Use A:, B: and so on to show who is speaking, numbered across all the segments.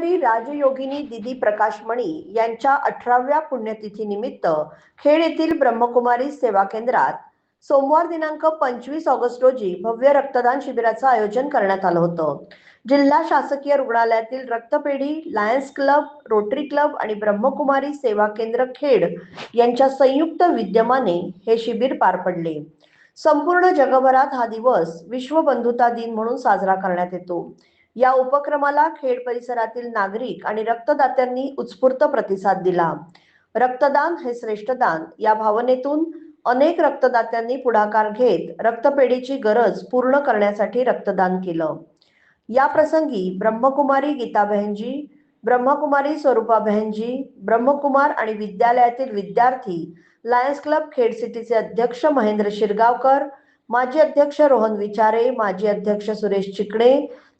A: राजयोगिनी दिदी प्रकाश मणी यांच्या अठराव्या पुण्यतिथीनिमित्त खेड येथील ब्रह्मकुमारी सेवा केंद्रात सोमवार दिनांक पंचवीस ऑगस्ट रोजी भव्य रक्तदान शिबिराचं आयोजन करण्यात आलं होतं. जिल्हा शासकीय रुग्णालयातील रक्तपेढी लायन्स क्लब रोटरी क्लब आणि ब्रह्मकुमारी सेवा केंद्र खेड यांच्या संयुक्त विद्यमाने हे शिबिर पार पडले. संपूर्ण जगभरात हा दिवस विश्व बंधुता दिन म्हणून साजरा करण्यात येतो. या उपक्रमाला खेड परिसरातील नागरिक आणि रक्तदात्यांनी उत्स्फूर्त प्रतिसाद दिला. रक्तदान हे श्रेष्ठ दान. या भावनेतून अनेक रक्तदात्यांनी पुढाकार घेत रक्तपेढीची गरज पूर्ण करण्यासाठी रक्तदान केलं. या प्रसंगी ब्रह्मकुमारी गीता बहनजी ब्रह्मकुमारी स्वरूपा बहनजी ब्रह्मकुमार आणि विद्यालयातील विद्यार्थी लायन्स क्लब खेड सिटीचे अध्यक्ष महेंद्र शिरगावकर माजी अध्यक्ष रोहन विचारे माजी अध्यक्ष सुरेश चिकडे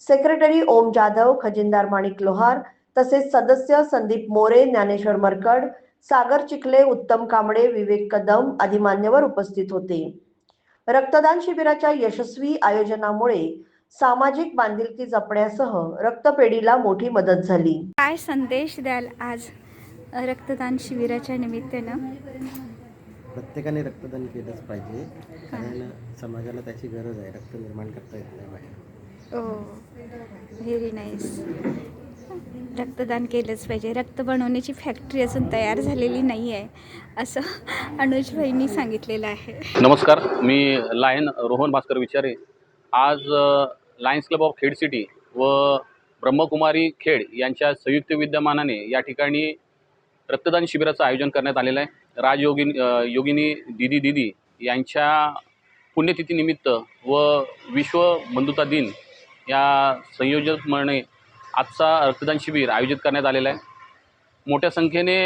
A: सेक्रेटरी ओम जाधव खजिनदार माणिक लोहार तसेच सदस्य संदीप मोरे ज्ञानेश्वर मरकड सागर चिखले उत्तम कांबळे विवेक कदम आदी मान्यवर उपस्थित होते. रक्तदान शिबिराच्या यशस्वी आयोजनामुळे सामाजिक बांधिलकी जपण्यासह रक्तपेढीला मोठी मदत झाली.
B: काय संदेश द्याल आज रक्तदान शिबिराच्या निमित्तानं?
C: प्रत्येकाने रक्तदान केलंच पाहिजे. कारण समाजाला त्याची गरज आहे. रक्त निर्माण करता येत नाही बाहेर.
B: Oh very nice. रक्तदान केलंच पाहिजे. रक्त बनवण्याची फॅक्टरी अजून तयार झालेली नाही आहे असं अनुज भाईंनी सांगितलेलं आहे.
D: नमस्कार. मी लायन रोहन भास्कर विचारे. आज Lions Club of Khed city व ब्रह्मकुमारी खेड यांच्या संयुक्त विद्यमानाने या ठिकाणी रक्तदान शिबिराचं आयोजन करण्यात आलेलं आहे. राजयोगिनी योगिनी दिदी दिदी यांच्या पुण्यतिथीनिमित्त व विश्व बंधुता दिन या संयोजकपणे आजचा रक्तदान शिबिर आयोजित करण्यात आलेला आहे. मोठ्या संख्येने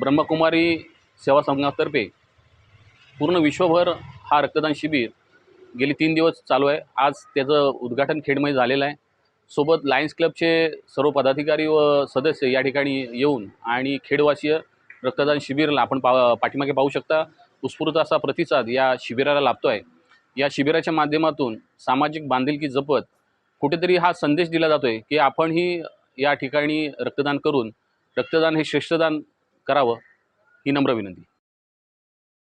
D: ब्रह्मकुमारी सेवा संघातर्फे पूर्ण विश्वभर हा रक्तदान शिबिर गेली तीन दिवस चालू आहे. आज त्याचं उद्घाटन खेडमध्ये झालेलं आहे. सोबत लायन्स क्लबचे सर्व पदाधिकारी व सदस्य या ठिकाणी येऊन आणि खेडवासीय रक्तदान शिबिरला आपण पा पाठीमागे पाहू शकता उत्स्फूर्त असा प्रतिसाद या शिबिराला लाभतो आहे या शिबिराच्या माध्यमातून सामाजिक बांधिलकी जपत कुठेतरी हा संदेश दिला जातो आहे की आपणही या ठिकाणी रक्तदान करून रक्तदान हे श्रेष्ठदान करावं ही नम्र विनंती.